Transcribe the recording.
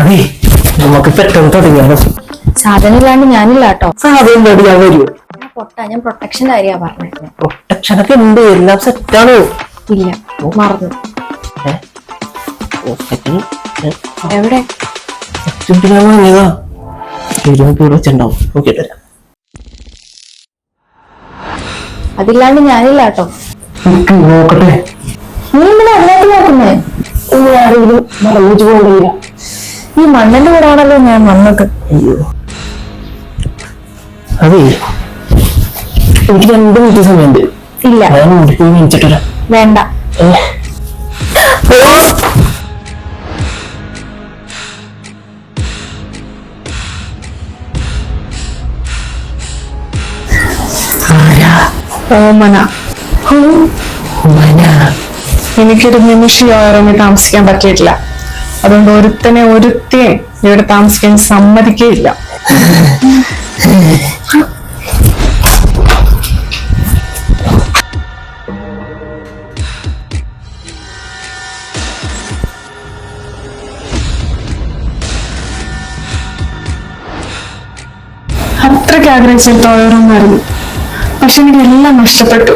അതെ നമുക്ക് പെട്ടെന്ന് തുടങ്ങിയാലോ? സാധനം ഇല്ലാണ്ട് ഞാനില്ല കേട്ടോ സാധനം ഞാൻ പൊട്ട ഞാൻ പ്രൊട്ടക്ഷന്റെ കാര്യ പറഞ്ഞത്. പ്രൊട്ടക്ഷൻ ഒക്കെ ഉണ്ട് എല്ലാം സെറ്റാണ് ഇല്ല മറന്നു. എവിടെ? അതില്ലാണ്ട് ഞാനില്ല കേട്ടോ നോക്കട്ടെ. നീ ഇവിടെ അതിനകത്ത് നോക്കുന്നേ? ഇനി ആരെങ്കിലും മറന്നു പോകണ്ടില്ല ഈ മണ്ണിന്റെ കൂടെ ആണല്ലോ ഞാൻ വന്നത്. അയ്യോ. അതെ. എനിക്ക് രണ്ട് മിനിറ്റ് സമയമുണ്ട്. ഇല്ല. പോയി വേണ്ട. ഓമന. ഓമന. എനിക്കൊരു നിമിഷം ഇറങ്ങി താമസിക്കാൻ പറ്റിയിട്ടില്ല. അതുകൊണ്ട് ഒരുത്തനെ ഒരുത്തേ ഇവിടെ താമസിക്കാൻ സമ്മതിക്കുകയില്ല അത്രയ്ക്ക് ആഗ്രഹിച്ചിടത്തോളമായിരുന്നു പക്ഷെ എനിക്ക് എല്ലാം നഷ്ടപ്പെട്ടു